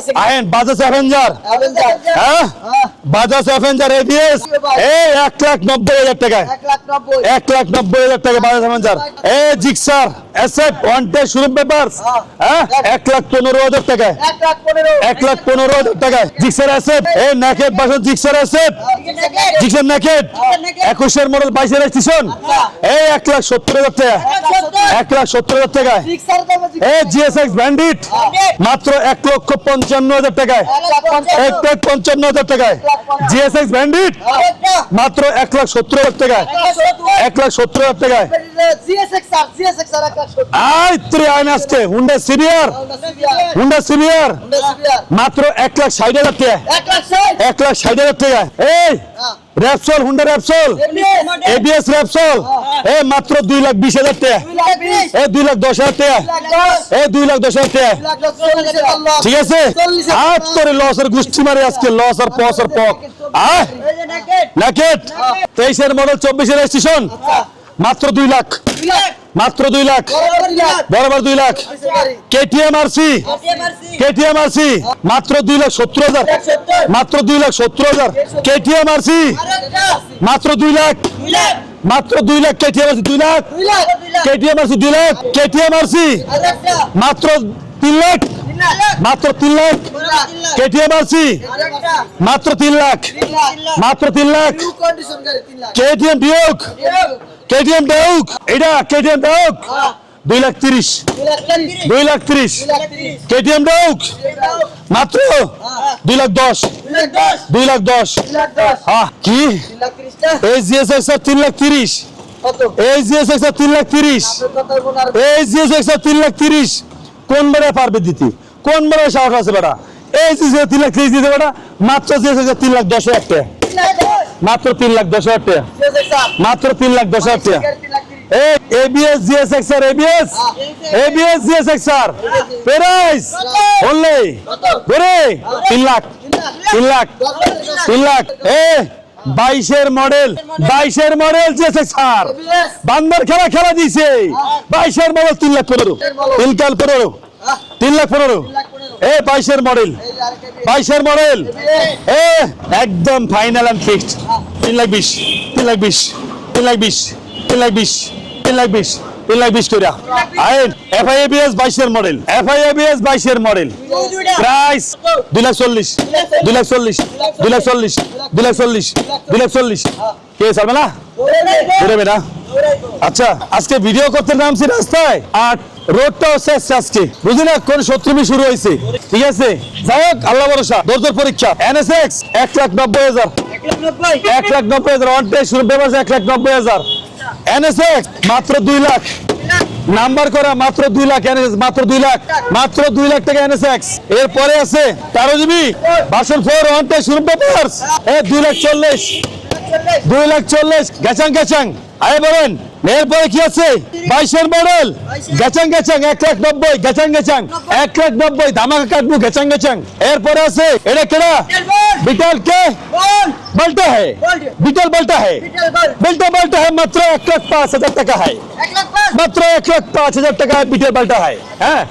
আছে। আইন Bajaj Avenger. Avenger. হ্যাঁ? হ্যাঁ। বাজাজ অ্যাভেঞ্জার এবিএস এই এক লাখ নব্বই হাজার টাকায়। এক লাখ নব্বই। হাজার টাকা বাজাজ অ্যাভেঞ্জার। এ জিক্সার এসএফ ওয়ান হ্যাঁ। এক লাখ পনেরো হাজার টাকায়। এক লাখ পনেরো। হাজার টাকায়। জিক্সার এসএফ এ naked Bajaj Gixxer SF Gixxer naked একুশের মডেল বাইশের স্টেশন এই এক লাখ সত্তর হাজার টাকা। এক লাখ সত্তর হাজার টাকায়। এ জিএসএক্স ব্যান্ডিট মাত্র এক লক্ষ পঞ্চান্ন হাজার টাকায়। এক লাখ পঞ্চান্ন হাজার টাকায়। জিএসএক্স ব্যান্ডিট মাত্র এক লাখ সত্তর হাজার টাকায়। এক লাখ সত্তর হাজার টাকায়। আই ত্রি আইন আজকে হুন্ডা সিনিয়র হুন্ডা সিনিয়র মাত্র এক লাখ ষাট হাজার টাকা এক লাখ ষাট। হাজার টাকা এই Repsol Honda Repsol ABS Repsol এ মাত্র দুই লাখ বিশ হাজার টাকা। এ দুই লাখ দশ হাজার টাকা। এ দুই লাখ দশ হাজার টাকা। ঠিক আছে? আর তোরে আর গুষ্টি মারে আজকে লস আর পস আর পক আহ? নাকেট। নাকেট। তেইশের মডেল চব্বিশের স্টেশন মাত্র দুই লাখ। মাত্র দুই লাখ। বরাবর দুই লাখ। কেটিএমআরসি দুই lakh KTM RC KTM RC মাত্র দুই লাখ সত্তর হাজার। মাত্র দুই লাখ সত্তর হাজার। কেটিএম আরসি মাত্র দুই লাখ। মাত্র দুই লাখ কেটিএম আরসি দুই লাখ। কেটিএমআরসি দুই লাখ কেটিএম আরসি দুই লাখ। কেটিএম আরসি মাত্র তিন লাখ। মাত্র তিন লাখ? KTM RC? মাত্র তিন লাখ? মাত্র তিন lakh? KTM Duke KTM Duke এটা কেটিএম ডিউক দুই লাখ তিরিশ। দুই লাখ তিরিশ। কেটিএম ডিউক মাত্র? দুই লাখ দশ। দুই লাখ দশ। কি? তিরিশটা এই জিএসএক্স তিন লাখ তিরিশ। এই জিএসএক্স এর তিন লাখ তিরিশ। গুণ এই জিএসএক্স তিন লাখ তিরিশ। কোন বেড়ে পারবে দিতে কোন বেড়ে সাহস আছে বেড়া এই জিএসএক্স তিন লাখ দিতে বেড়া মাত্র জিএসএক্স তিন লাখ দশ হাজার টাকা। মাত্র তিন লাখ দশ হাজার টাকা। মাত্র তিন লাখ দশ হাজার টাকা। তিন লাখ। লাখ। লাখ। এ মডেল মডেল খেলা খেলা দিছে বাইশের মডেল তিন লাখ পনেরো তিন কাল পনেরো তিন লাখ পনেরো। এ, বাইশের মডেল। বাইশের মডেল। এ, একদম ফাইনাল অ্যান্ড ফিক্সড তিন লাখ বিশ, তিন লাখ বিশ, তিন লাখ বিশ, তিন লাখ বিশ, তিন লাখ বিশ, তিন লাখ বিশ কইরা। আইন এফআইএবিএস বাইশের মডেল। এফআইএবিএস বাইশের মডেল। প্রাইস দুই লাখ চল্লিশ, দুই লাখ চল্লিশ, দুই লাখ চল্লিশ, দুই লাখ চল্লিশ, দুই লাখ চল্লিশ। কে চলবে না? বেরোবে না? আচ্ছা আজকে ভিডিও করতে নামছি রাস্তায়। আর রোডটাও শেষ আজকে বুঝলি না কোন শত্রুমি শুরু হয়েছে? ঠিক আছে? যাই হোক, আল্লাহ ভরসা। দৌড় পরীক্ষা। এনএসএক্স এক লাখ নব্বই হাজার। এক লাখ নব্বই হাজার ওয়ান টেস্ট শুরু পেপার এক লাখ নব্বই হাজার। এনএসএক্স মাত্র দুই লাখ। নাম্বার করা, মাত্র দুই লাখ এনএস মাত্র দুই লাখ। মাত্র দুই লাখ টাকা এনএসএক্স এরপরে আছে তেরো জিবি বাসন ফোর ওয়ান টেস্ট শুরু পেপার। এ, দুই লাখ চল্লিশ। দুই লাখ চল্লিশ। গেছাং গেছাং। আয় বলেন। এরপরে কি আছে? বাইশের মডেল। গেচাং গেচাং এক লাখ নব্বই গেচাং গেচাং এক লাখ নব্বই ধামাকা কাটবো গেচাং গেচাং এরপরে আছে এটা কেনা বিটাল কে? বলটা হে। বিটাল বলটা হে। বিলটা বলটা হে মাত্র এক লাখ পাঁচ হাজার টাকা হয় মাত্র এক লাখ পাঁচ হাজার টাকা বিটাল বলটা হয় হ্যাঁ?